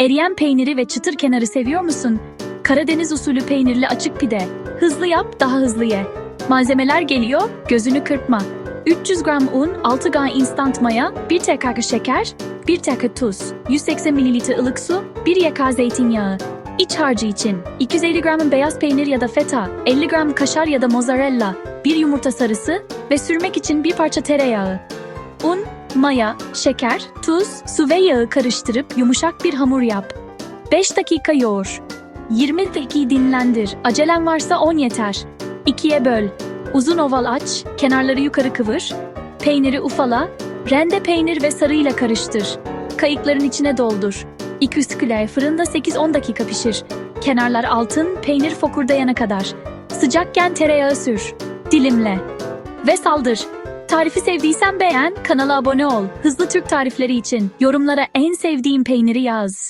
Eriyen peyniri ve çıtır kenarı seviyor musun? Karadeniz usulü peynirli açık pide. Hızlı yap, daha hızlı ye. Malzemeler geliyor, gözünü kırpma. 300 gram un, 6 gram instant maya, 1 tekrar şeker, 1 tekrar tuz, 180 ml ılık su, 1 yeka zeytinyağı. İç harcı için 250 gram beyaz peynir ya da feta, 50 gram kaşar ya da mozzarella, 1 yumurta sarısı ve sürmek için bir parça tereyağı. Un, maya, şeker, tuz, su ve yağı karıştırıp yumuşak bir hamur yap. 5 dakika yoğur. 20 dakika dinlendir. Acelen varsa 10 yeter. İkiye böl. Uzun oval aç, kenarları yukarı kıvır. Peyniri ufala, rende peynir ve sarıyla karıştır. Kayıkların içine doldur. 200 kile fırında 8-10 dakika pişir. Kenarlar altın, peynir fokurdayana kadar. Sıcakken tereyağı sür. Dilimle. Ve saldır. Tarifi sevdiysen beğen, kanala abone ol. Hızlı Türk tarifleri için yorumlara en sevdiğin peyniri yaz.